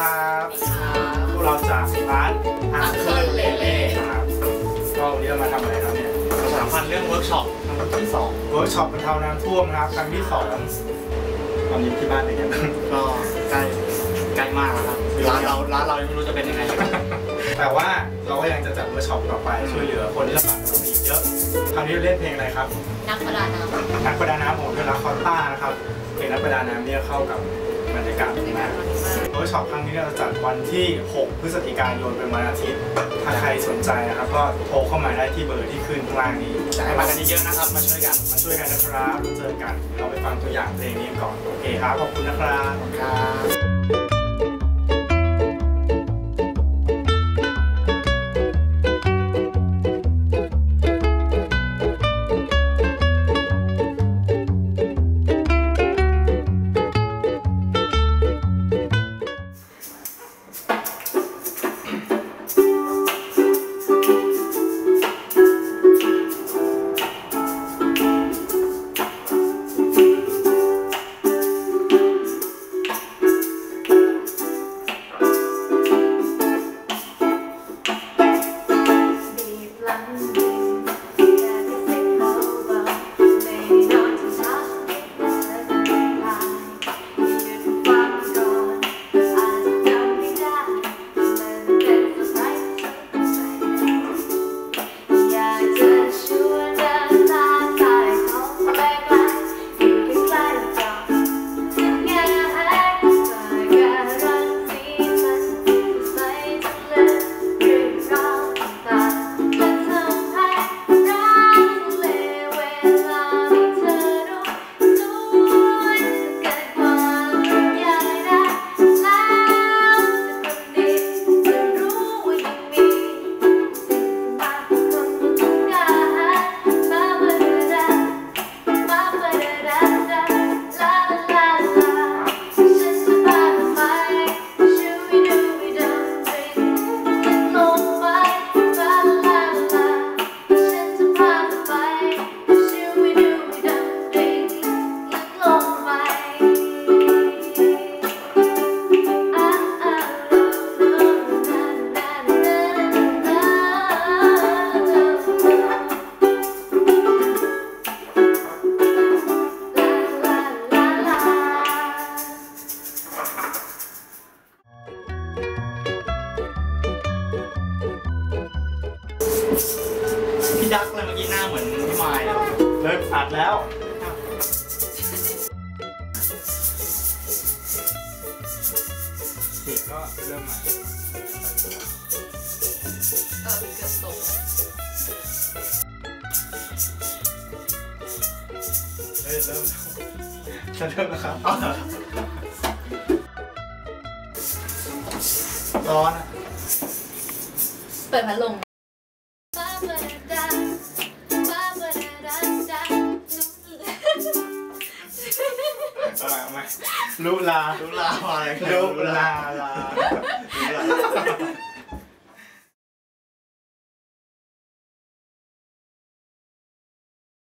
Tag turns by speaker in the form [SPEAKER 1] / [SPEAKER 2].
[SPEAKER 1] ครับพวกเราจากร้านอังเคิลเลเล่ครับก็วันนี้เรามาทำอะไรครับเนี่ย
[SPEAKER 2] สามพันเรื่องเวิร์กช็อปครั้งที่สอง
[SPEAKER 1] เวิร์กช็อปบรรเทาน้ำท่วมนะครับครั้งที่สองตอนนี้ที่บ้านเป็นยังไงบ้าง
[SPEAKER 2] ก็ใกล้ใกล้มากแล้วครับร้านเราร้านเรายังไม่รู้จะเป็นยังไง
[SPEAKER 1] แต่ว่าเราก็ยังจะจัดเวิร์กช็อปต่อไปช่วยเหลือคนที่ลำบากกว่าเราอีกเยอะคราวนี้เราเล่นเพลงอะไรครับ
[SPEAKER 3] นักประดาน้ำ
[SPEAKER 1] นักประดาน้ำของเดลาคอตต้านะครับเพลงนักประดาน้ำเนี่ยเข้ากับบรรยากาศดีมากเวิร์กช็อปครั้งนี้เนี่ยเราจัดวันที่ 6 พฤศจิกายนเป็นวันอาทิตย์ ถ้าใครสนใจนะครับก็โทรเข้ามาได้ที่เบอร์ที่ขึ้นข้างล่างนี้
[SPEAKER 2] จะให้มากันเยอะๆนะครับ มาช่วยกัน
[SPEAKER 1] มาช่วยกันนะครับเจอกัน เราไปฟังตัวอย่างเพลงนี้ก่อน โอเคครับ ขอบคุณนะครับ
[SPEAKER 2] ครับ
[SPEAKER 3] บี พี่ดักเลยเมื่อกี้หน้าเห
[SPEAKER 2] มือนพี่ไมล์เลิ
[SPEAKER 1] กอัดแล้วเสียก็เริ่มใหม่
[SPEAKER 3] เออเกือบตก
[SPEAKER 1] เฮ้ยเริ่มจะเริ่มแล้วครับร้อนอะ
[SPEAKER 3] เปิดพัดลม
[SPEAKER 1] เอาใหม่เอาใ